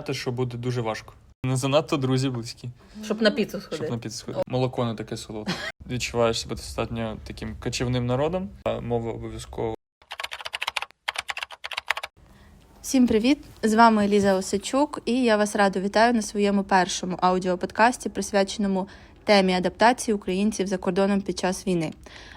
Знати, що буде дуже важко. Не занадто друзі близькі, Щоб на піцу щоб на піцу сходити. Молоко не таке солодке. Відчуваєш себе достатньо таким кочівним народом, а мова обов'язково. Всім привіт! З вами Еліза Осичук, і я вас радо вітаю на своєму першому аудіоподкасті, присвяченому темі адаптації українців за кордоном під час війни.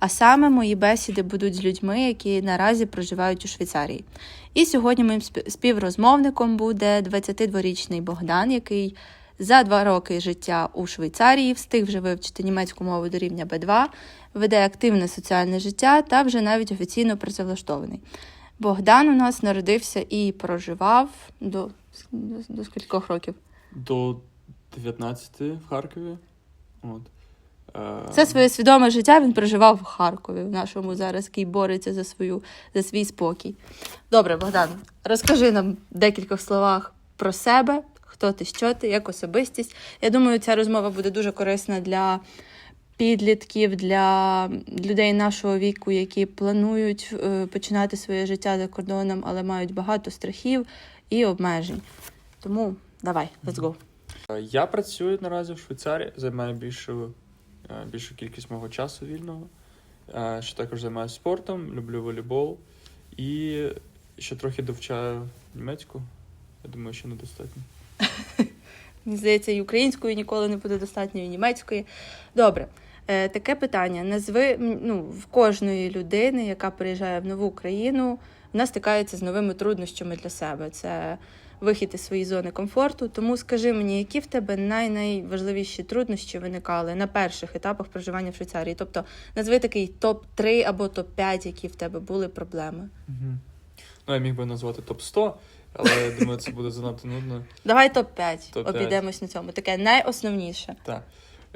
А саме мої бесіди будуть з людьми, які наразі проживають у Швейцарії. І сьогодні моїм співрозмовником буде 22-річний Богдан, який за два роки життя у Швейцарії встиг вже вивчити німецьку мову до рівня Б2, веде активне соціальне життя та вже навіть офіційно працевлаштований. Богдан у нас народився і проживав до, до, до скількох років. До 19 в Харкові. От. Е, Це своє свідоме життя він проживав в Харкові, в нашому зараз, який бореться за свою за свій спокій. Добре, Богдан, розкажи нам в декількох словах про себе, хто ти, що ти, як особистість. Я думаю, ця розмова буде дуже корисна для підлітків, для людей нашого віку, які планують е, починати своє життя за кордоном, але мають багато страхів і обмежень. Тому давай, let's go. Е, Я працюю наразі в Швейцарії, займаю більшу, більшу кількість мого часу вільного. Е, Ще також займаюся спортом, люблю волейбол і ще трохи довчаю німецьку. Я думаю, що недостатньо. Мені здається, і української ніколи не буде достатньо, і німецької. Добре, е, таке питання. Назви ну, в кожної людини, яка приїжджає в нову країну, вона стикається з новими труднощами для себе. Це вихід із своєї зони комфорту. Тому скажи мені, які в тебе най-найважливіші труднощі виникали на перших етапах проживання в Швейцарії? Тобто назви такий топ-3 або топ-5, які в тебе були проблеми. Угу. Ну, я міг би назвати топ-100, але я думаю, це буде занадто нудно. Давай топ-5, Топ-5. обійдемось на цьому. Таке найосновніше. Так.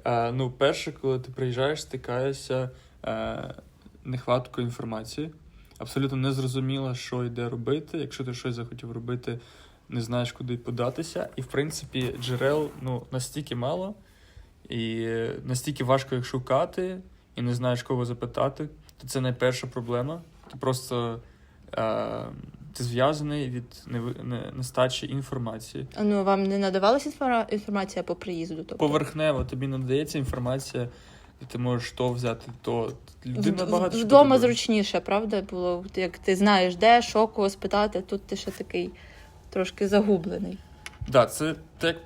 Е, ну, перше, коли ти приїжджаєш, стикаєшся е, нехваткою інформації. Абсолютно не зрозуміло, що йде робити. Якщо ти щось захотів робити, не знаєш, куди податися. І, в принципі, джерел ну, настільки мало, і настільки важко їх шукати, і не знаєш, кого запитати, то це найперша проблема. Ти просто е, ти зв'язаний від нестачі інформації. А Ну, вам не надавалася інформація по приїзду? Тобто? поверхнево тобі надається інформація, де ти можеш то взяти, то людина багато Вдома зручніше, правда, було, як ти знаєш, де, що, кого спитати, тут ти ще такий трошки загублений. Да, це ти як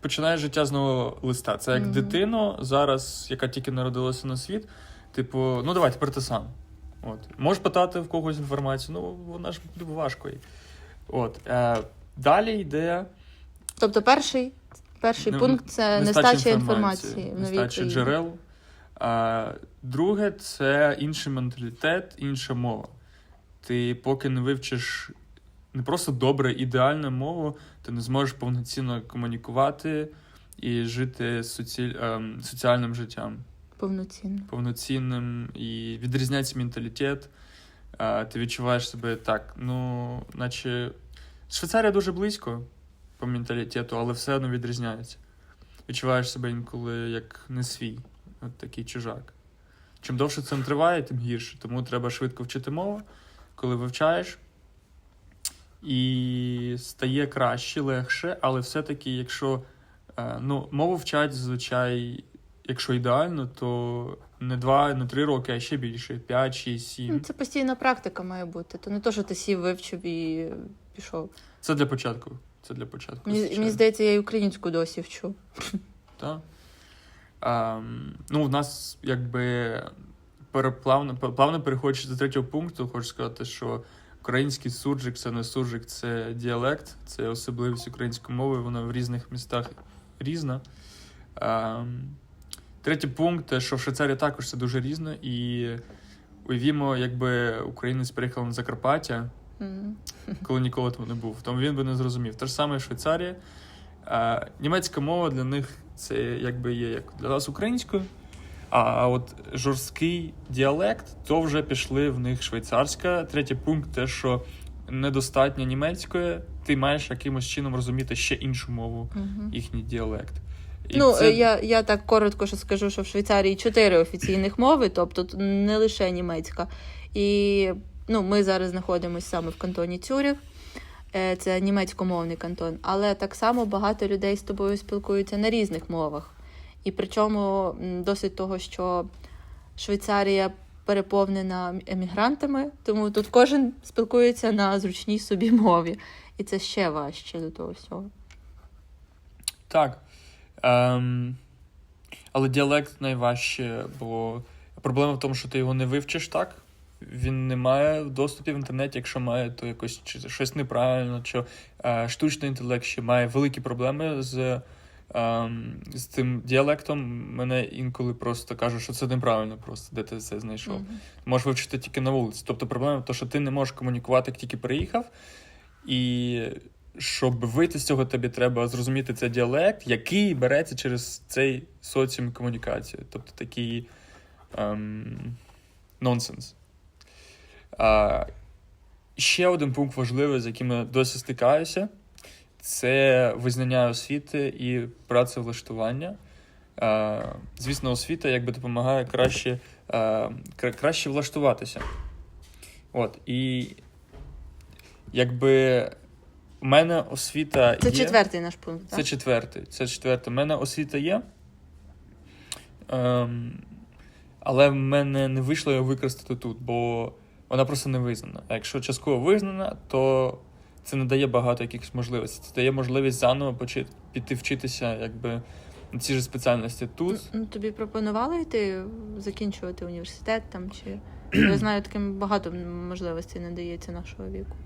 починаєш життя з нового листа. Це як Мгм. дитину зараз, яка тільки народилася на світ. Типу, ну давай, тепер ти сам. От. Можеш питати в когось інформацію, ну вона ж буде важко. От. Е, далі йде Тобто, перший, перший Ну, пункт це нестача інформації в новій нестача країні. джерел. А, друге, це інший менталітет, інша мова. Ти поки не вивчиш не просто добре, ідеальну мову, ти не зможеш повноцінно комунікувати і жити соці... ем, соціальним життям, Повноцінно. повноцінним і відрізняється менталітет. Ти відчуваєш себе так, ну, наче Швейцарія дуже близько по менталітету, але все одно відрізняється. Відчуваєш себе інколи як не свій, от такий чужак. Чим довше це триває, тим гірше. Тому треба швидко вчити мову, коли вивчаєш. І стає краще, легше, але все-таки, якщо е, ну, мову вчать зазвичай, якщо ідеально, то не два, не три роки, а ще більше, п'ять, шість, Ну, сім. це постійна практика має бути. То не то, що ти сів, вивчив і пішов. Це для початку. Це для початку. Мені, мені здається, я й українську досі вчу. Так. Ем, ну, в нас якби переплавно, плавно переходячи до третього пункту, хочу сказати, що український суржик це не суржик, це діалект, це особливість української мови, вона в різних містах різна. Третій пункт, що в Швейцарії також це дуже різно, і уявімо, якби українець приїхав на Закарпаття, коли ніколи там не був, тому він би не зрозумів. Те ж саме Швейцарія. А, німецька мова для них це якби є як для нас українською. А от жорсткий діалект, то вже пішли в них швейцарська. Третій пункт те, що недостатньо німецької, ти маєш якимось чином розуміти ще іншу мову, їхній діалект. І Ну, це- е, я, я так коротко ще скажу, що в Швейцарії чотири офіційних мови, тобто не лише німецька. І ну, ми зараз знаходимося саме в кантоні Цюріх. е, це німецькомовний кантон, але так само багато людей з тобою спілкуються на різних мовах. І причому досить того, що Швейцарія переповнена емігрантами, тому тут кожен спілкується на зручній собі мові. І це ще важче до того всього. Так. Ем, але діалект найважче, бо проблема в тому, що ти його не вивчиш так. Він не має доступу в інтернеті, якщо має, то якось чи щось неправильно, чи е, штучний інтелект ще має великі проблеми з, з цим діалектом. Мене інколи просто кажуть, що це неправильно, просто де ти це знайшов. Мгм. Можеш вивчити тільки на вулиці. Тобто проблема в тому, що ти не можеш комунікувати, як тільки приїхав. І щоб вийти з цього, тобі треба зрозуміти цей діалект, який береться через цей соціум комунікації. Тобто такий ем, нонсенс. А, ще один пункт важливий, з яким я досі стикаюся, це визнання освіти і працевлаштування. Звісно, освіта якби допомагає краще, краще влаштуватися. От, і якби у мене освіта Це є. четвертий наш пункт. Це Так? четвертий. Це четвертий. У мене освіта є. Ем, але в мене не вийшло її використати тут, бо вона просто не визнана. А якщо частково визнана, то це не дає багато якихось можливостей. Це дає можливість заново почати піти вчитися, якби на ці ж спеціальності тут. Ну, тобі пропонували йти закінчувати університет там чи. Я знаю, таким багато можливостей надається нашого віку.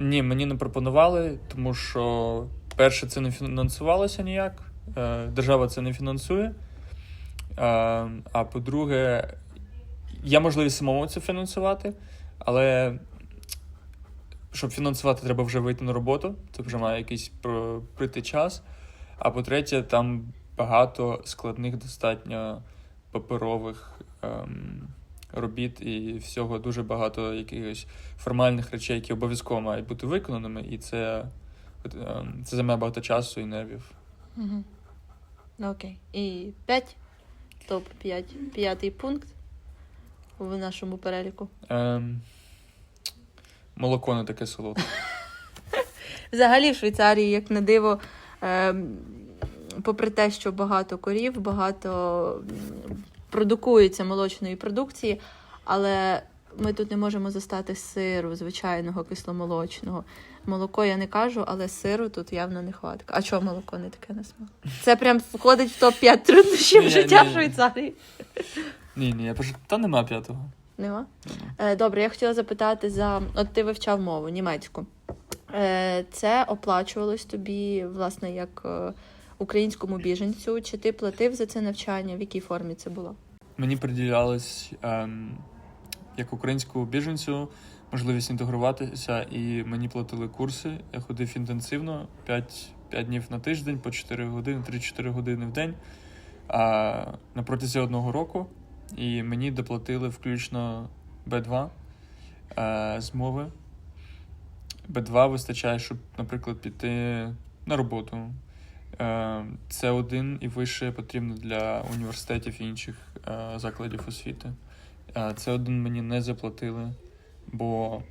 Ні, мені не пропонували, тому що перше, це не фінансувалося ніяк. е, Держава це не фінансує. Е, А по-друге, є можливість самому це фінансувати, але щоб фінансувати, треба вже вийти на роботу. Це вже має якийсь про- прийти час. А по-третє, там багато складних достатньо паперових ем, робіт і всього дуже багато якихось формальних речей, які обов'язково мають бути виконаними, і це, ем, це займає багато часу і нервів. Угу. Ну, окей. І п'ять. Топ 5. П'ятий пункт в нашому переліку. Ем, молоко не таке солодке. Взагалі в Швейцарії, як на диво, ем, попри те, що багато корів, багато продукується молочної продукції, але ми тут не можемо застати сиру звичайного кисломолочного. Молоко я не кажу, але сиру тут явно не хватить. А чого молоко не таке на смак? Це прям входить в топ-5 труднощів життя в Швейцарії. Ні, ні, я пишу, та нема п'ятого. Нема? Е, Добре, я хотіла запитати за. От ти вивчав мову німецьку. Е, Це оплачувалось тобі, власне, як е, українському біженцю? Чи ти платив за це навчання? В якій формі це було? Мені приділялось ем, як українському біженцю можливість інтегруватися, і мені платили курси. Я ходив інтенсивно 5, 5 днів на тиждень, по 4 години, 3-4 години в день. А на протязі одного року. І мені доплатили включно Б2 е, мови. Б2 вистачає, щоб, наприклад, піти на роботу. Е, Це один і вище потрібно для університетів і інших е, закладів освіти. Е, Це один мені не заплатили, бо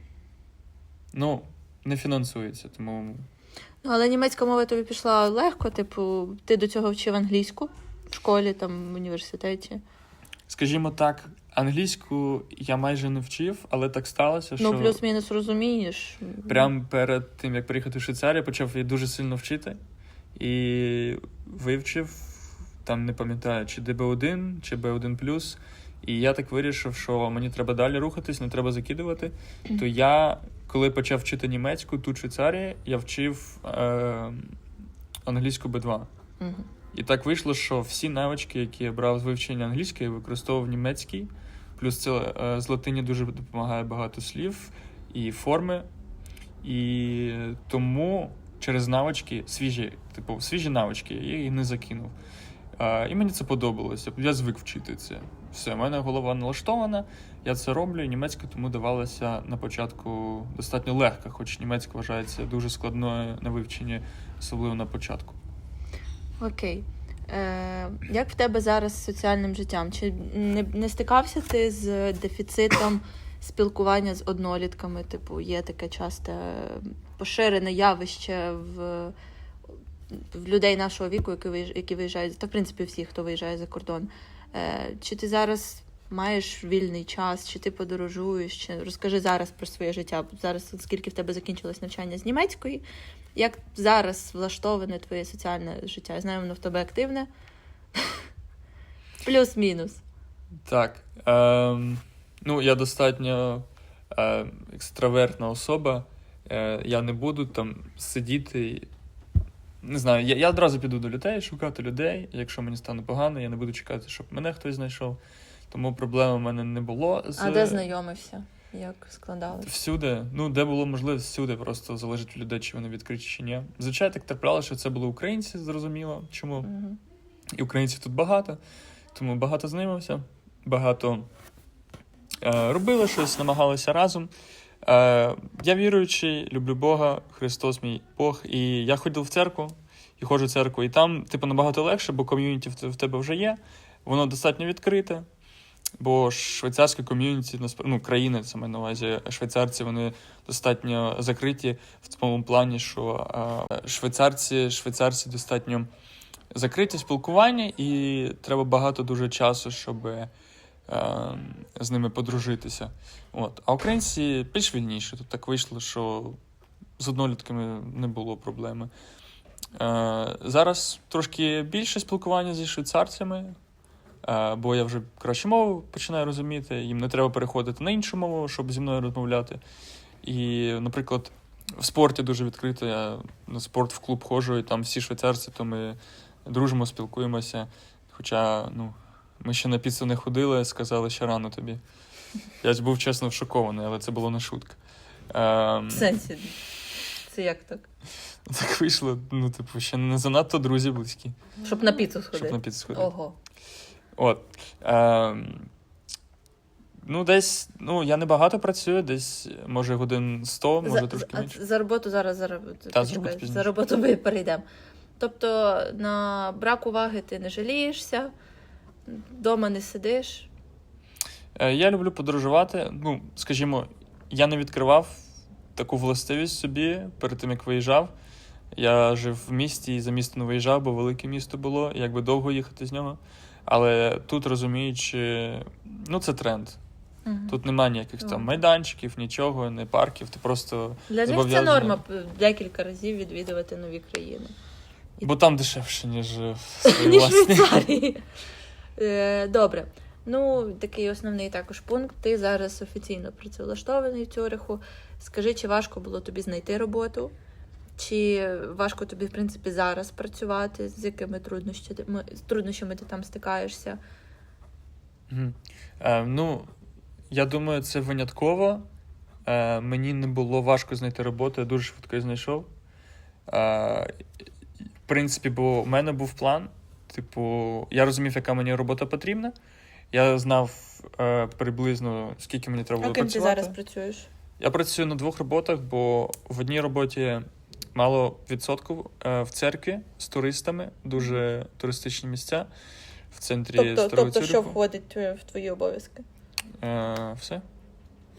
ну, не фінансується. Тому Ну, але німецька мова тобі пішла легко, типу, ти до цього вчив англійську в школі, там в університеті. Скажімо так, англійську я майже не вчив, але так сталося, що Ну, плюс-мінус розумієш. прямо перед тим, як приїхати в Швейцарію, почав її дуже сильно вчити і вивчив, там не пам'ятаю, чи ДБ1, чи Б1 І я так вирішив, що мені треба далі рухатись, не треба закидувати. То я, коли почав вчити німецьку тут в Швейцарії, я вчив е, англійську Б2. І так вийшло, що всі навички, які я брав з вивчення англійської, використовував німецький. Плюс це е, з латині дуже допомагає багато слів і форми. І тому через навички, свіжі, типу, свіжі навички, я їх не закинув. І мені це подобалося. Я звик вчити це. Все, в мене голова налаштована, я це роблю, німецька тому давалася на початку достатньо легко, хоч німецька вважається дуже складною на вивченні, особливо на початку. Окей. Е, як в тебе зараз з соціальним життям? Чи не, не стикався ти з дефіцитом спілкування з однолітками, типу, є таке часте е, поширене явище в, в людей нашого віку, які виїж- які виїжджають, та в принципі всі, хто виїжджає за кордон. Е, Чи ти зараз маєш вільний час, чи ти подорожуєш? Чи розкажи зараз про своє життя. Зараз, скільки в тебе закінчилось навчання з німецької, як зараз влаштоване твоє соціальне життя? Я знаю, воно в тебе активне. Плюс-мінус. Так. Ем, ну, я достатньо е, екстравертна особа. Е, я не буду там сидіти. Не знаю, я, я одразу піду до людей, шукати людей. Якщо мені стане погано, я не буду чекати, щоб мене хтось знайшов. Тому проблем у мене не було. З... А де знайомився? Як складалось? Всюди, ну де було можливість, всюди просто залежить від людей, чи вони відкриті, чи ні. Звичайно, так трапляло, що це були українці, зрозуміло. Чому? Угу. І українців тут багато, тому багато знайомився, багато е, робили щось, намагалися разом. Е, я віруючий, люблю Бога, Христос мій Бог, і я ходив в церкву і ходжу в церкву. І там, типу, набагато легше, бо ком'юніті в тебе вже є, воно достатньо відкрите. Бо швейцарське ком'юніті, ну, країни, це маю на увазі, швейцарці, вони достатньо закриті в тому плані, що е, швейцарці, швейцарці достатньо закриті спілкування, і треба багато дуже часу, щоб е, з ними подружитися. От. А українці більш вільніші. Тут так вийшло, що з однолітками не було проблеми. Е, зараз трошки більше спілкування зі швейцарцями, бо я вже краще мову починаю розуміти. Їм не треба переходити на іншу мову, щоб зі мною розмовляти. І, наприклад, в спорті дуже відкрито. Я на спорт в клуб ходжу, і там всі швейцарці, то ми дружимо, спілкуємося. Хоча, ну, ми ще на піцу не ходили, сказали, що рано тобі. Я був чесно шокований, але це було не шутка. Ем, В сенсі. Це як так? так вийшло, ну, типу, ще не занадто друзі близькі, Щоб на піцу сходити. щоб на піцу сходити. Ого. От. Ем, ну, десь, ну, я не багато працюю, десь, може, годин 100, може за, трошки менше. за роботу зараз за, роб- за роботу пізніше. за роботу ми перейдемо. Тобто на брак уваги ти не жалієшся, вдома не сидиш. Е, Я люблю подорожувати. Ну, скажімо, я не відкривав таку властивість собі перед тим, як виїжджав. Я жив в місті і за місто не виїжджав, бо велике місто було, якби довго їхати з нього. Але тут розуміючи, ну це тренд. Мгм. Тут немає ніяких там майданчиків, нічого, не парків. Ти просто. Для них це норма декілька разів відвідувати нові країни. Бо там дешевше, ніж в Ніж. Швейцарії. Е, Добре. Ну, такий основний також пункт. Ти зараз офіційно працевлаштований в Цюриху. Скажи, чи важко було тобі знайти роботу? Чи важко тобі, в принципі, зараз працювати? З якими труднощами, з труднощами ти там стикаєшся? Е, ну, я думаю, це винятково. Е, мені не було важко знайти роботу, я дуже швидко її знайшов. Е, в принципі, бо в мене був план. Типу, я розумів, яка мені робота потрібна. Я знав е, приблизно, скільки мені треба А було ким ти зараз працюєш? Я працюю на двох роботах, бо в одній роботі мало відсотків е, в церкві з туристами, дуже туристичні місця в центрі Тобто, Старого тобто що входить в твої обов'язки? Е, все.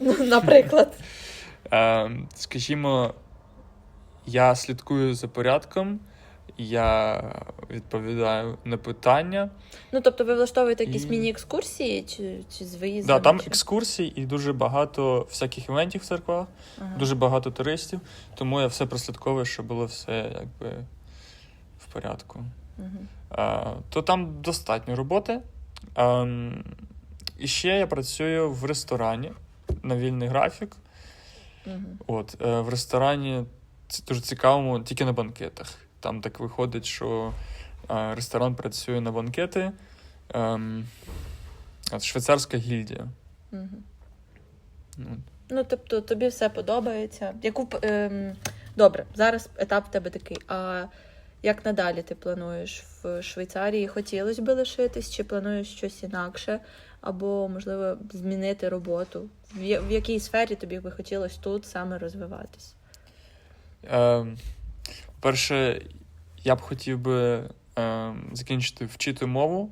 Ну, наприклад. Е, скажімо, я слідкую за порядком, я відповідаю на питання. Ну, тобто, ви влаштовуєте якісь І- міні-екскурсії чи, чи з виїздами? Да, там чи... екскурсій і дуже багато всяких івентів в церквах, Ага. дуже багато туристів, тому я все прослідковую, щоб було все якби в порядку. Мгм. Е, то там достатньо роботи. Ем, і ще я працюю в ресторані на вільний графік. Мгм. От, е, в ресторані це дуже цікаво, тільки на банкетах. Там так виходить, що е, ресторан працює на банкети. Ем, швейцарська гільдія. Мгм. Ну, Ну, тобто, тобі все подобається. Яку ем, добре, зараз етап в тебе такий. А як надалі ти плануєш в Швейцарії? Хотілося би лишитись, чи плануєш щось інакше, або, можливо, змінити роботу? В, в якій сфері тобі би хотілося тут саме розвиватись? Ем, перше, я б хотів би ем, закінчити вчити мову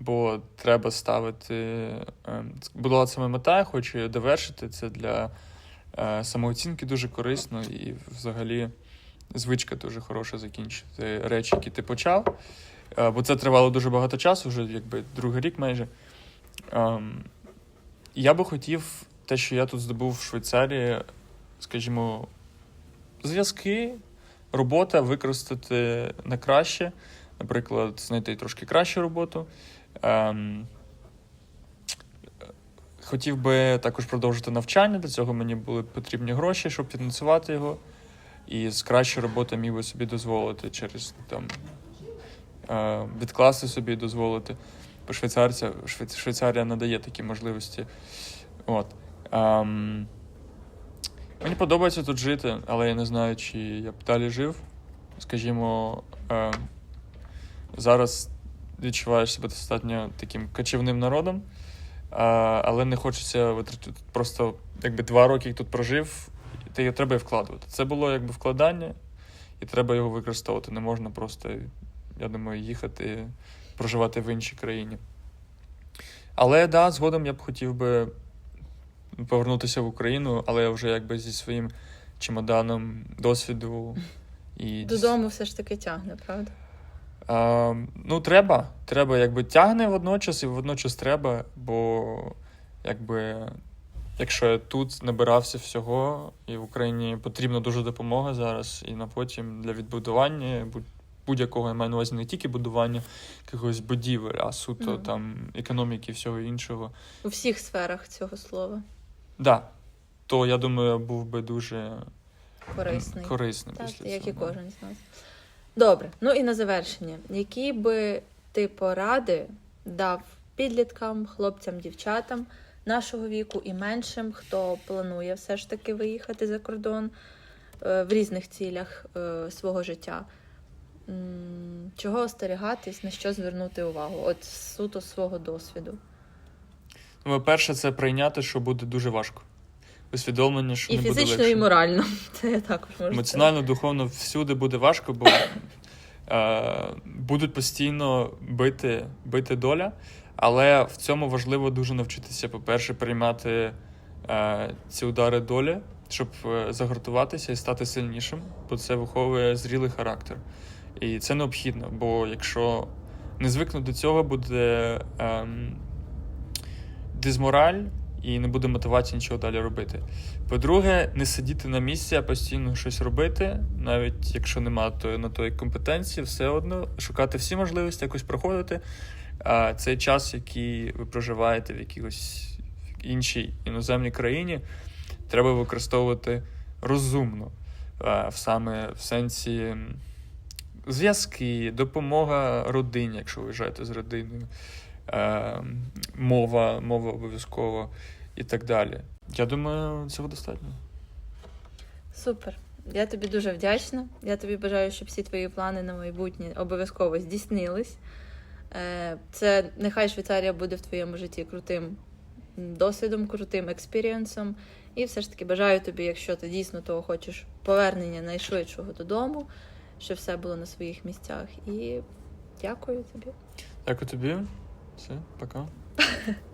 бо треба ставити. е, Була саме мета, я хочу її довершити. Це для е, самооцінки дуже корисно і взагалі звичка дуже хороша закінчити речі, які ти почав. Е, Бо це тривало дуже багато часу, вже якби другий рік майже. Ем, Я би хотів те, що я тут здобув в Швейцарії, скажімо, зв'язки, робота використати на краще, наприклад, знайти трошки кращу роботу. Ем, хотів би також продовжити навчання. Для цього мені були потрібні гроші, щоб фінансувати його. І з кращої роботи міг би собі дозволити через там е, відкласти собі дозволити. Бо Швейцарія надає такі можливості. От. Ем, мені подобається тут жити, але я не знаю, чи я б далі жив. Скажімо, ем, зараз відчуваєш себе достатньо таким кочівним народом, а, але не хочеться витратити просто якби два роки тут прожив, ти треба і вкладувати. Це було якби вкладання, і треба його використовувати. Не можна просто, я думаю, їхати, проживати в іншій країні. Але да, згодом я б хотів би повернутися в Україну, але вже якби зі своїм чемоданом досвіду і Додому все ж таки тягне, правда? а, ну, треба. Треба, якби тягне водночас, і водночас треба, бо якби. Якщо я тут набирався всього, і в Україні потрібна дуже допомога зараз, і на потім для відбудування будь- будь-якого я маю на увазі не тільки будування якихось будівель, а суто Мгм. там економіки і всього іншого. У всіх сферах цього слова Да, то я думаю, був би дуже корисний. корисним Так, після як і цього. кожен з нас. Добре, ну і на завершення. Які би ти поради дав підліткам, хлопцям, дівчатам нашого віку і меншим, хто планує все ж таки виїхати за кордон е, в різних цілях е, свого життя? Чого остерігатись, на що звернути увагу? От суто свого досвіду. Ну, перше, це прийняти, що буде дуже важко. Усвідомлення, що І не буде фізично, легше. і морально. Це я також можу Емоціонально, духовно всюди буде важко, бо е, будуть постійно бити, бити доля. Але в цьому важливо дуже навчитися, по-перше, приймати е, ці удари долі, щоб е, загартуватися і стати сильнішим, бо це виховує зрілий характер. І це необхідно, бо якщо не звикнути до цього, буде ем, дизмораль і не буде мотивації нічого далі робити. По-друге, не сидіти на місці, а постійно щось робити, навіть якщо немає то, на тої компетенції, все одно шукати всі можливості, якось проходити. А цей час, який ви проживаєте в якійсь іншій іноземній країні, треба використовувати розумно, а, саме в сенсі зв'язки, допомога родині, якщо ви виїжджаєте з родиною, мова, мова обов'язково і так далі. Я думаю, цього достатньо. Супер. Я тобі дуже вдячна. Я тобі бажаю, щоб всі твої плани на майбутнє обов'язково здійснились. Е, Це нехай Швейцарія буде в твоєму житті крутим досвідом, крутим експірієнсом. І все ж таки бажаю тобі, якщо ти дійсно того хочеш, повернення найшвидшого додому, щоб все було на своїх місцях. І дякую тобі. Дякую тобі. Все, пока.